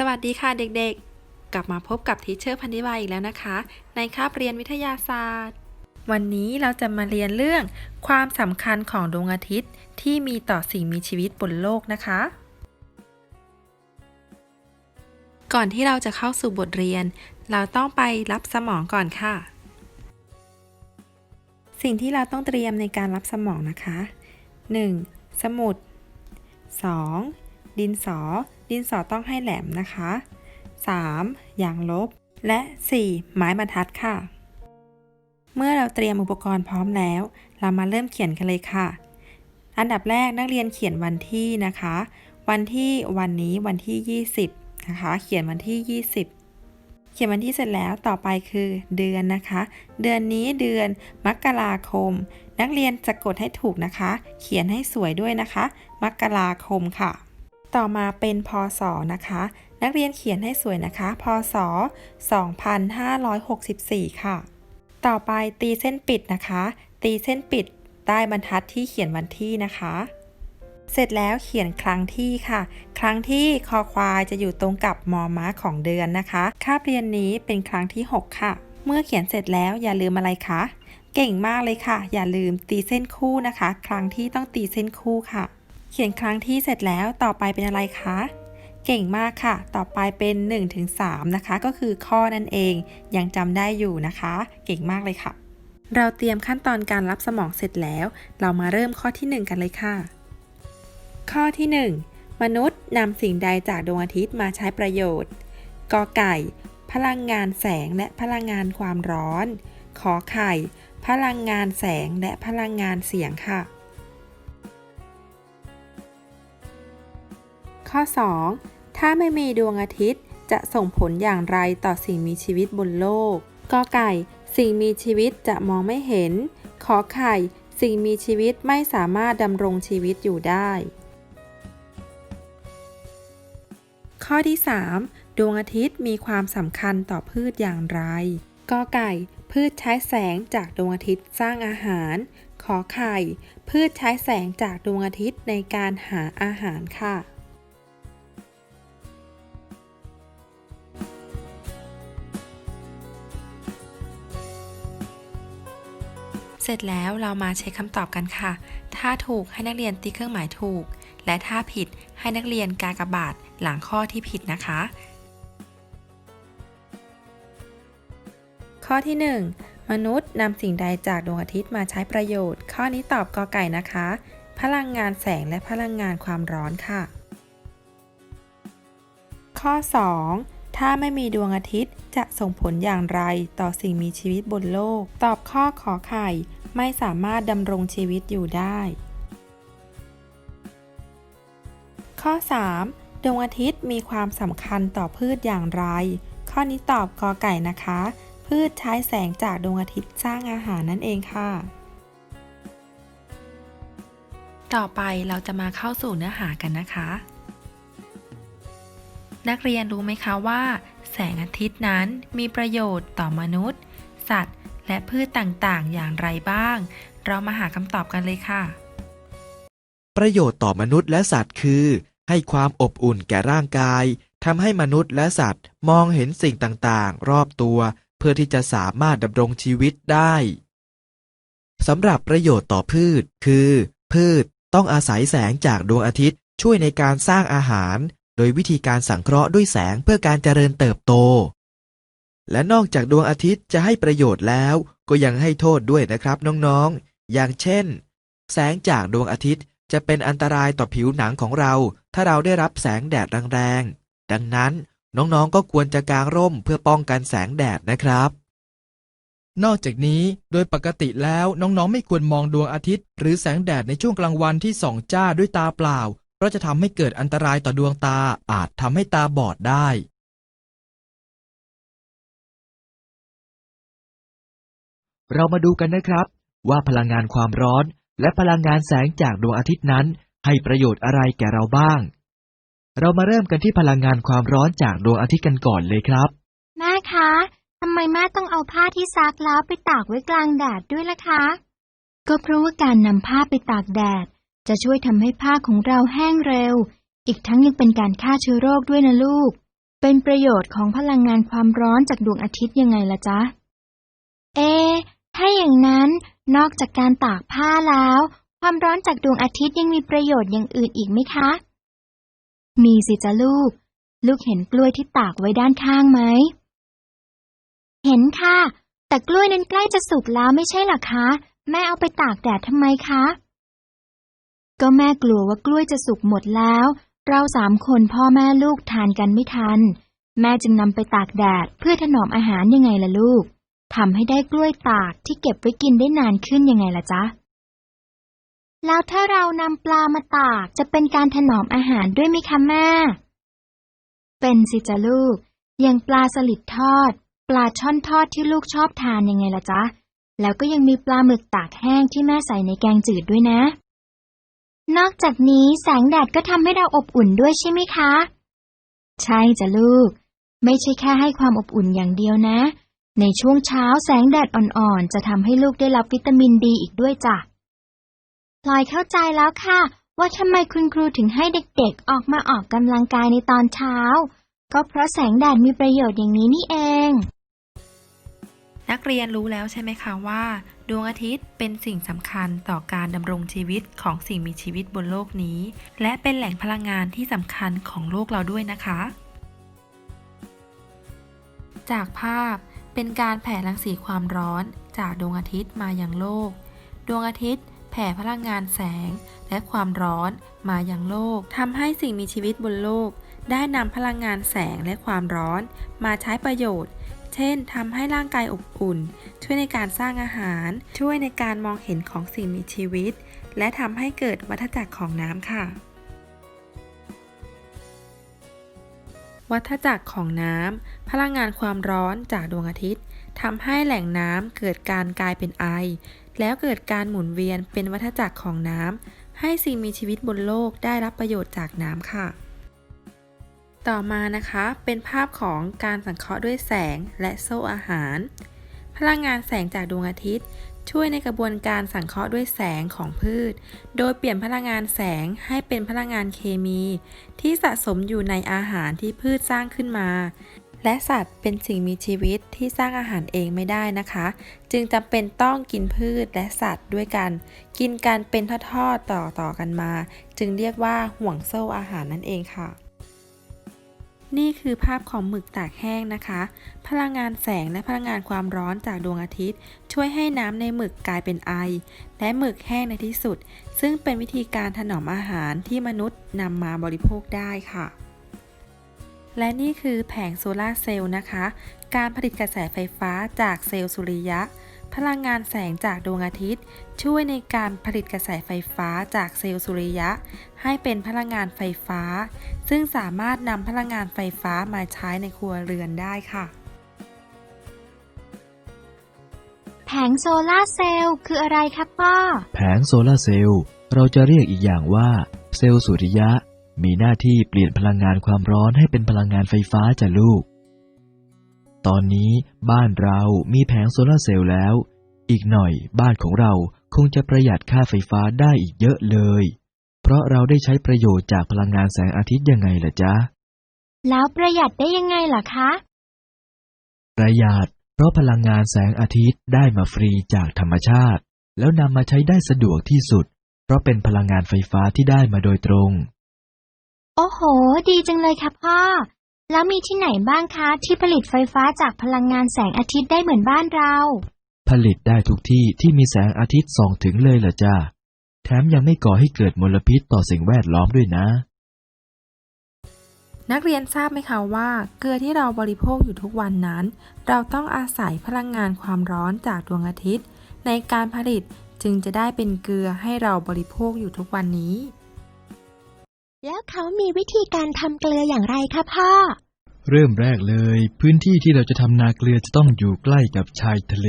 สวัสดีค่ะเด็กๆ กลับมาพบกับทีเชอร์พันธิวาอีกแล้วนะคะ ในคาบเรียนวิทยาศาสตร์ วันนี้เราจะมาเรียนเรื่อง ความสำคัญของดวงอาทิตย์ที่มีต่อสิ่งมีชีวิตบนโลกนะคะ ก่อนที่เราจะเข้าสู่บทเรียน เราต้องไปรับสมองก่อนค่ะ สิ่งที่เราต้องเตรียมในการรับสมองนะคะ 1. สมุด 2. ดินสอ ดินสอต้องให้แหลมนะคะ 3. ยางลบ และ 4. ไม้บรรทัดค่ะ เมื่อเราเตรียมอุปกรณ์พร้อมแล้ว เรามาเริ่มเขียนกันเลยค่ะ อันดับแรกนักเรียนเขียนวันที่นะคะ วันที่วันนี้วันที่ 20 นะคะ เขียนวันที่ 20 เขียนวันที่เสร็จแล้วต่อไปคือเดือนนะคะ เดือนนี้เดือนมกราคม นักเรียนจะกดให้ถูกนะคะ เขียนให้สวยด้วยนะคะ มกราคมค่ะ ต่อมาเป็นพศนะคะ นักเรียนเขียนให้สวยนะคะ พศ 2564 ค่ะ ต่อไปตีเส้นปิดนะคะ ตีเส้นปิดใต้บรรทัดที่เขียนวันที่นะคะ เสร็จแล้วเขียนครั้งที่ค่ะ ครั้งที่คอควายจะอยู่ตรงกับมอม้าของเดือนนะคะ คาบเรียนนี้เป็นครั้งที่ 6 ค่ะ เมื่อเขียนเสร็จแล้วอย่าลืมอะไรคะ เก่งมากเลยค่ะ อย่าลืมตีเส้นคู่นะคะ ครั้งที่ต้องตีเส้นคู่ค่ะ ขียนครั้งที่เสร็จแล้วต่อไปเป็นอะไรคะ เก่งมากค่ะ ต่อไปเป็น 1-3ถึงนะคะ ก็คือข้อนั่นเอง ยังจำได้อยู่นะคะ เก่งมากเลยค่ะ เราเตรียมขั้นตอนการรับสมองเสร็จแล้ว เรามาเริ่มข้อที่ 1 กันเลยค่ะ ข้อที่ 1 มนุษย์นำสิ่งใดจากดวงอาทิตย์มาใช้ประโยชน์ กอไก่ พลังงานแสงและพลังงานความร้อน ขอไข่ พลังงานแสงและพลังงานเสียงค่ะ ข้อ 2 ถ้าไม่มีดวงอาทิตย์จะส่งผลอย่างไรต่อสิ่งมีชีวิตบนโลกกอไก่ สิ่งมีชีวิตจะมองไม่เห็น ขอไข่ สิ่งมีชีวิตไม่สามารถดำรงชีวิตอยู่ได้ ข้อที่ 3 ดวงอาทิตย์มีความสำคัญต่อพืชอย่างไรกอไก่ พืชใช้แสงจากดวงอาทิตย์สร้างอาหาร ขอไข่ พืชใช้แสงจากดวงอาทิตย์ในการหาอาหารค่ะ เสร็จแล้วเรามาเช็คคำตอบกันค่ะ ถ้าถูกให้นักเรียนติ๊กเครื่องหมายถูก และถ้าผิดให้นักเรียนกากบาทหลังข้อที่ผิดนะคะ ข้อที่ 1 มนุษย์นำสิ่งใดจากดวงอาทิตย์มาใช้ประโยชน์ ข้อนี้ตอบกอไก่นะคะ พลังงานแสงและพลังงานความร้อนค่ะ ข้อ 2ถ้าไม่มีดวงอาทิตย์จะส่งผลอย่างไรต่อสิ่งมีชีวิตบนโลก ตอบข้อขอไข่ ไม่สามารถดำรงชีวิตอยู่ได้ ข้อ 3 ดวงอาทิตย์มีความสำคัญต่อพืชอย่างไร ข้อนี้ตอบกอไก่นะคะ พืชใช้แสงจากดวงอาทิตย์สร้างอาหารนั่นเองค่ะ ต่อไปเราจะมาเข้าสู่เนื้อหากันนะคะ นักเรียนรู้ไหมคะว่า แสงอาทิตย์นั้นมีประโยชน์ต่อมนุษย์ สัตว์ และพืชต่างๆ อย่างไรบ้าง เรามาหาคำตอบกันเลยค่ะ ประโยชน์ต่อมนุษย์และสัตว์คือ ให้ความอบอุ่นแก่ร่างกายทำให้มนุษย์และสัตว์มองเห็นสิ่งต่างๆ รอบตัว เพื่อที่จะสามารถดำรงชีวิตได้สำหรับประโยชน์ต่อพืช คือ พืชต้องอาศัยแสงจากดวงอาทิตย์ ช่วยในการสร้างอาหาร โดยวิธีการสังเคราะห์ด้วยแสงเพื่อการเจริญเติบโต และนอกจากดวงอาทิตย์จะให้ประโยชน์แล้ว ก็ยังให้โทษด้วยนะครับน้องๆ อย่างเช่น แสงจากดวงอาทิตย์จะเป็นอันตรายต่อผิวหนังของเรา ถ้าเราได้รับแสงแดดแรงๆ ดังนั้นน้องๆ ก็ควรจะกางร่มเพื่อป้องกันแสงแดดนะครับ นอกจากนี้โดยปกติแล้วน้องๆ ไม่ควรมองดวงอาทิตย์ หรือแสงแดดในช่วงกลางวันที่ส่องจ้าด้วยตาเปล่า เพราะจะทำให้เกิดอันตรายต่อดวงตาอาจทำให้ตาบอดได้ เรามาดูกันนะครับ ว่าพลังงานความร้อน และพลังงานแสงจากดวงอาทิตย์นั้น ให้ประโยชน์อะไรแก่เราบ้าง เรามาเริ่มกันที่พลังงานความร้อนจากดวงอาทิตย์กันก่อนเลยครับ แม่คะทำไมแม่ต้องเอาผ้าที่ซักแล้วไปตากไว้กลางแดดด้วยล่ะคะ ก็เพราะว่าการนำผ้าไปตากแดด จะช่วยทำให้ผ้าของเราแห้งเร็ว อีกทั้งยังเป็นการฆ่าเชื้อโรคด้วยนะลูก เป็นประโยชน์ของพลังงานความร้อนจากดวงอาทิตย์ยังไงล่ะจ๊ะ เอะ ถ้าอย่างนั้นนอกจากการตากผ้าแล้ว ความร้อนจากดวงอาทิตย์ยังมีประโยชน์อย่างอื่นอีกไหมคะ มีสิจ๊ะลูก ลูกเห็นกล้วยที่ตากไว้ด้านข้างไหม เห็นค่ะ แต่กล้วยนั้นใกล้จะสุกแล้วไม่ใช่หรอคะ แม่เอาไปตากแดดทำไมคะ ก็แม่กลัวว่ากล้วยจะสุกหมดแล้ว เราสามคนพ่อแม่ลูกทานกันไม่ทัน แม่จึงนำไปตากแดดเพื่อถนอมอาหารยังไงล่ะลูก ทำให้ได้กล้วยตากที่เก็บไว้กินได้นานขึ้นยังไงล่ะจ๊ะ แล้วถ้าเรานำปลามาตากจะเป็นการถนอมอาหารด้วยไหมคะแม่ เป็นสิจ้ะลูก อย่างปลาสลิดทอด ปลาช่อนทอดที่ลูกชอบทานยังไงล่ะจ๊ะ แล้วก็ยังมีปลาหมึกตากแห้งที่แม่ใส่ในแกงจืดด้วยนะ นอกจากนี้แสงแดดก็ทำให้เราอบอุ่นด้วยใช่ไหมคะ ใช่จ้ะลูก ไม่ใช่แค่ให้ความอบอุ่นอย่างเดียวนะ ในช่วงเช้าแสงแดดอ่อนๆ จะทำให้ลูกได้รับวิตามินดีอีกด้วยจ้ะพลอยเข้าใจแล้วค่ะ ว่าทำไมคุณครูถึงให้เด็กๆ ออกมาออกกำลังกายในตอนเช้า ก็เพราะแสงแดดมีประโยชน์อย่างนี้นี่เอง นักเรียนรู้แล้วใช่ไหมคะว่า ดวงอาทิตย์เป็นสิ่งสำคัญต่อการดำรงชีวิตของสิ่งมีชีวิตบนโลกนี้ และเป็นแหล่งพลังงานที่สำคัญของโลกเราด้วยนะคะ จากภาพ เป็นการแผ่รังสีความร้อนจากดวงอาทิตย์มายังโลก ดวงอาทิตย์แผ่พลังงานแสงและความร้อนมายังโลกทำให้สิ่งมีชีวิตบนโลก ได้นำพลังงานแสงและความร้อนมาใช้ประโยชน์ เช่นทำให้ร่างกายอบอุ่น ช่วยในการสร้างอาหาร ช่วยในการมองเห็นของสิ่งมีชีวิต และทำให้เกิดวัฏจักรของน้ำค่ะ วัฏจักรของน้ำ พลังงานความร้อนจากดวงอาทิตย์ทำให้แหล่งน้ำเกิดการกลายเป็นไอ แล้วเกิดการหมุนเวียนเป็นวัฏจักรของน้ำ ให้สิ่งมีชีวิตบนโลกได้รับประโยชน์จากน้ำค่ะ ต่อมานะคะเป็นภาพของการสังเคราะห์ด้วยแสงและโซ่อาหาร พลังงานแสงจากดวงอาทิตย์ ช่วยในกระบวนการสังเคราะห์ด้วยแสงของพืช โดยเปลี่ยนพลังงานแสงให้เป็นพลังงานเคมี ที่สะสมอยู่ในอาหารที่พืชสร้างขึ้นมา และสัตว์เป็นสิ่งมีชีวิตที่สร้างอาหารเองไม่ได้นะคะ จึงจำเป็นต้องกินพืชและสัตว์ด้วยกัน กินกันเป็นทอดๆต่อๆกันมา จึงเรียกว่าห่วงโซ่อาหารนั่นเองค่ะ นี่คือภาพของหมึกตากแห้งนะคะ พลังงานแสงและพลังงานความร้อนจากดวงอาทิตย์ ช่วยให้น้ำในหมึกกลายเป็นไอ และหมึกแห้งในที่สุด ซึ่งเป็นวิธีการถนอมอาหารที่มนุษย์นำมาบริโภคได้ค่ะ และนี่คือแผงโซลาร์เซลล์นะคะ การผลิตกระแสไฟฟ้าจากเซลล์สุริยะ พลังงานแสงจากดวงอาทิตย์ ช่วยในการผลิตกระแสไฟฟ้าจากเซลล์สุริยะ ให้เป็นพลังงานไฟฟ้า ซึ่งสามารถนำพลังงานไฟฟ้ามาใช้ในครัวเรือนได้ค่ะ แผงโซลาร์เซลล์คืออะไรครับพ่อ แผงโซลาร์เซลล์เราจะเรียกอีกอย่างว่า เซลล์สุริยะ มีหน้าที่เปลี่ยนพลังงานความร้อนให้เป็นพลังงานไฟฟ้าจ้ะลูก ตอนนี้บ้านเรามีแผงโซลาร์เซลล์แล้ว อีกหน่อยบ้านของเราคงจะประหยัดค่าไฟฟ้าได้อีกเยอะเลย เพราะเราได้ใช้ประโยชน์จากพลังงานแสงอาทิตย์ยังไงล่ะจ๊ะ แล้วประหยัดได้ยังไงล่ะคะ ประหยัด เพราะพลังงานแสงอาทิตย์ได้มาฟรีจากธรรมชาติ แล้วนำมาใช้ได้สะดวกที่สุด เพราะเป็นพลังงานไฟฟ้าที่ได้มาโดยตรง โอ้โห ดีจังเลยครับพ่อ แล้วมีที่ไหนบ้างคะที่ผลิตไฟฟ้าจากพลังงานแสงอาทิตย์ได้เหมือนบ้านเรา ผลิตได้ทุกที่ที่มีแสงอาทิตย์ส่องถึงเลยล่ะจ้าแถมยังไม่ก่อให้เกิดมลพิษต่อสิ่งแวดล้อมด้วยนะ นักเรียนทราบไหมคะว่าเกลือที่เราบริโภคอยู่ทุกวันนั้น เราต้องอาศัยพลังงานความร้อนจากดวงอาทิตย์ ในการผลิตจึงจะได้เป็นเกลือให้เราบริโภคอยู่ทุกวันนี้ แล้วเขามีวิธีการทำเกลืออย่างไรคะพ่อ เริ่มแรกเลย พื้นที่ที่เราจะทำนาเกลือจะต้องอยู่ใกล้กับชายทะเล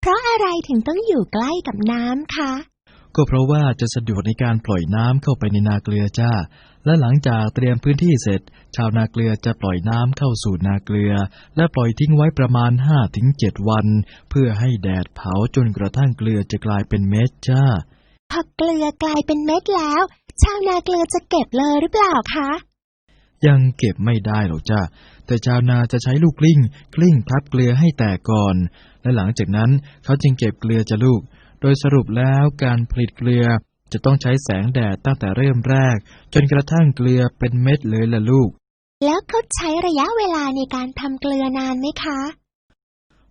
เพราะอะไรถึงต้องอยู่ใกล้กับน้ำคะ ก็เพราะว่าจะสะดวกในการปล่อยน้ำเข้าไปในนาเกลือจ้า และหลังจากเตรียมพื้นที่เสร็จ ชาวนาเกลือจะปล่อยน้ำเข้าสู่นาเกลือ และปล่อยทิ้งไว้ประมาณ 5-7 วัน เพื่อให้แดดเผาจนกระทั่งเกลือจะกลายเป็นเม็ดจ้าพอเกลือกลายเป็นเม็ดแล้ว ชาวนาเกลือจะเก็บเลยหรือเปล่าคะ ยังเก็บไม่ได้หรอกจ้าแต่ชาวนาจะใช้ลูกกลิ้ง กลิ้งพับเกลือให้แตกก่อน และหลังจากนั้นเขาจึงเก็บเกลือจะลูก โดยสรุปแล้วการผลิตเกลือจะต้องใช้แสงแดดตั้งแต่เริ่มแรก จนกระทั่งเกลือเป็นเม็ดเลยล่ะลูก แล้วเขาใช้ระยะเวลาในการทำเกลือนานไหมคะ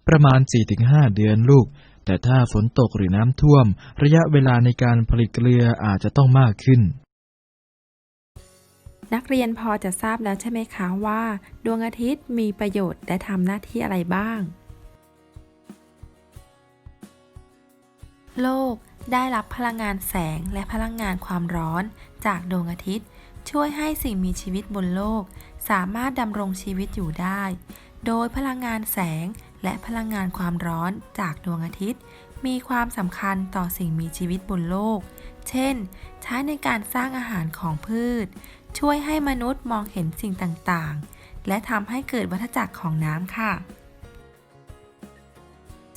ประมาณ 4-5 เดือนลูก แต่ถ้าฝนตกหรือน้ำท่วม ระยะเวลาในการผลิตเกลืออาจจะต้องมากขึ้น นักเรียนพอจะทราบแล้วใช่ไหมคะว่า ดวงอาทิตย์มีประโยชน์และทำหน้าที่อะไรบ้าง โลกได้รับพลังงานแสงและพลังงานความร้อนจากดวงอาทิตย์ ช่วยให้สิ่งมีชีวิตบนโลก สามารถดำรงชีวิตอยู่ได้ โดยพลังงานแสง และพลังงานความร้อนจากดวงอาทิตย์ มีความสำคัญต่อสิ่งมีชีวิตบนโลก เช่น ใช้ในการสร้างอาหารของพืช ช่วยให้มนุษย์มองเห็นสิ่งต่างๆ และทำให้เกิดวัฏจักรของน้ำค่ะ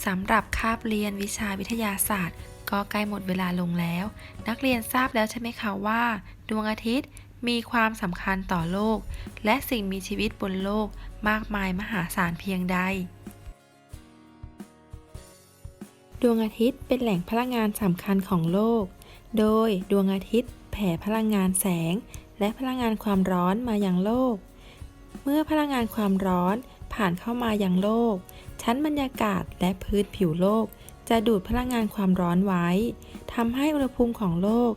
สำหรับคาบเรียนวิชาวิทยาศาสตร์ ก็ใกล้หมดเวลาลงแล้ว นักเรียนทราบแล้วใช่ไหมคะว่า ดวงอาทิตย์มีความสำคัญต่อโลก และสิ่งมีชีวิตบนโลกมากมายมหาศาลเพียงใด ดวงอาทิตย์เป็นแหล่งพลังงานสำคัญของโลก โดยดวงอาทิตย์แผ่พลังงานแสง และพลังงานความร้อนมายังโลก เมื่อพลังงานความร้อนผ่านเข้ามายังโลก ชั้นบรรยากาศและพื้นผิวโลก จะดูดพลังงานความร้อนไว้ ทำให้อุณหภูมิของโลก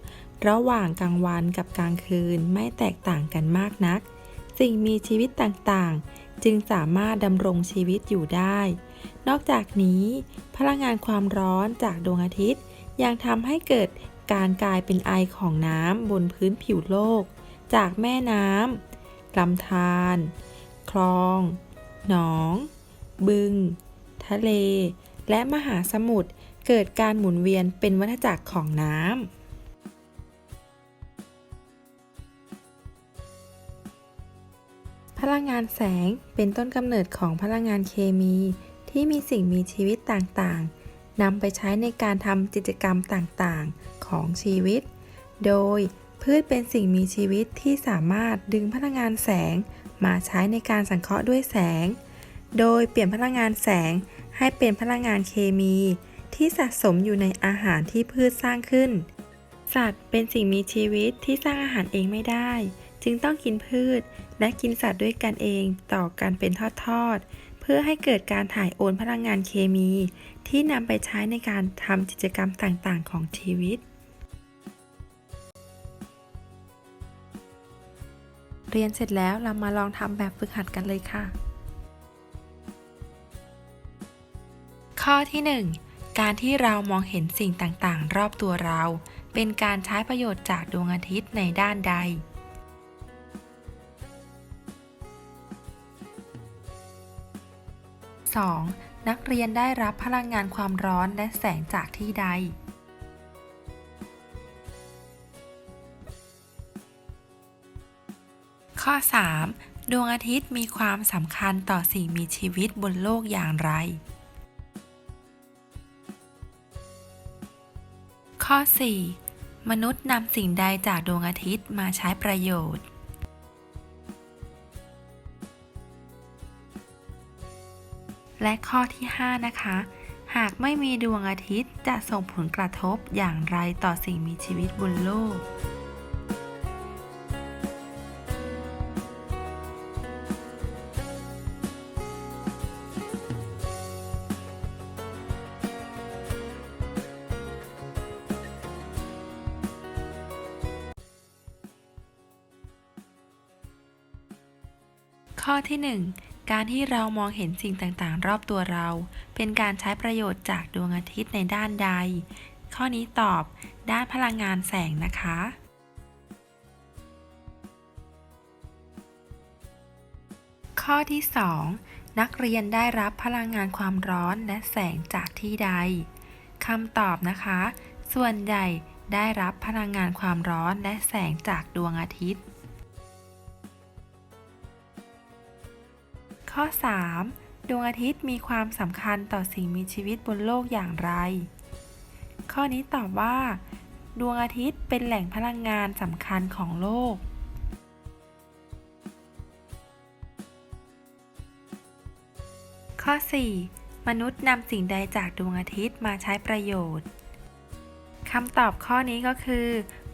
ระหว่างกลางวันกับกลางคืนไม่แตกต่างกันมากนัก สิ่งมีชีวิตต่างๆ จึงสามารถดำรงชีวิตอยู่ได้ นอกจากนี้ พลังงานความร้อนจากดวงอาทิตย์ ยังทำให้เกิดการกลายเป็นไอของน้ำบนพื้นผิวโลก จากแม่น้ำลำธารคลอง หนอง บึง ทะเล และมหาสมุทรเกิดการหมุนเวียนเป็นวัฏจักรของน้ำ พลังงานแสงเป็นต้นกำเนิดของพลังงานเคมี ที่มีสิ่งมีชีวิตต่างๆนำไปใช้ในการทำกิจกรรมต่างๆของชีวิต โดยพืชเป็นสิ่งมีชีวิตที่สามารถดึงพลังงานแสง มาใช้ในการสังเคราะห์ด้วยแสง โดยเปลี่ยนพลังงานแสงให้เป็นพลังงานเคมี ที่สะสมอยู่ในอาหารที่พืชสร้างขึ้น สัตว์เป็นสิ่งมีชีวิตที่สร้างอาหารเองไม่ได้ จึงต้องกินพืช และกินสัตว์ด้วยกันเองต่อกันเป็นทอดๆ เพื่อให้เกิดการถ่ายโอนพลังงานเคมี ที่นำไปใช้ในการทำกิจกรรมต่างๆ ของชีวิต เรียนเสร็จแล้วเรามาลองทำแบบฝึกหัดกันเลยค่ะ ข้อที่ 1 การที่เรามองเห็นสิ่งต่างๆ รอบตัวเรา เป็นการใช้ประโยชน์จากดวงอาทิตย์ในด้านใด 2. นักเรียนได้รับพลังงานความร้อนและแสงจากที่ใด ข้อ 3. ดวงอาทิตย์มีความสำคัญต่อสิ่งมีชีวิตบนโลกอย่างไร ข้อ 4. มนุษย์นำสิ่งใดจากดวงอาทิตย์มาใช้ประโยชน์ และข้อที่ 5 นะคะ หากไม่มีดวงอาทิตย์จะส่งผลกระทบอย่างไรต่อสิ่งมีชีวิตบนโลกข้อที่ 1 การที่เรามองเห็นสิ่งต่างๆ รอบตัวเรา เป็นการใช้ประโยชน์จากดวงอาทิตย์ในด้านใด ข้อนี้ตอบด้านพลังงานแสงนะคะ ข้อที่ 2 นักเรียนได้รับพลังงานความร้อนและแสงจากที่ใดคำตอบนะคะ ส่วนใหญ่ได้รับพลังงานความร้อนและแสงจากดวงอาทิตย์ ข้อ 3. ดวงอาทิตย์มีความสำคัญต่อสิ่งมีชีวิตบนโลกอย่างไร ข้อนี้ตอบว่า ดวงอาทิตย์เป็นแหล่งพลังงานสำคัญของโลก ข้อ 4. มนุษย์นำสิ่งใดจากดวงอาทิตย์มาใช้ประโยชน์คำตอบข้อนี้ก็คือ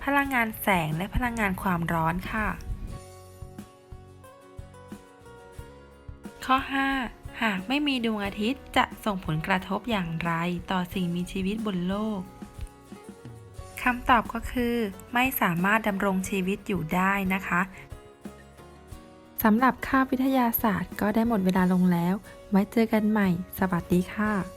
พลังงานแสงและพลังงานความร้อนค่ะ ข้อ 5 หากไม่มีดวงอาทิตย์จะส่งผลกระทบอย่างไรต่อสิ่งมีชีวิตบนโลกคำตอบก็คือ ไม่สามารถดำรงชีวิตอยู่ได้นะคะสำหรับค่าวิทยาศาสตร์ก็ได้หมดเวลาลงแล้ว ไว้เจอกันใหม่ สวัสดีค่ะ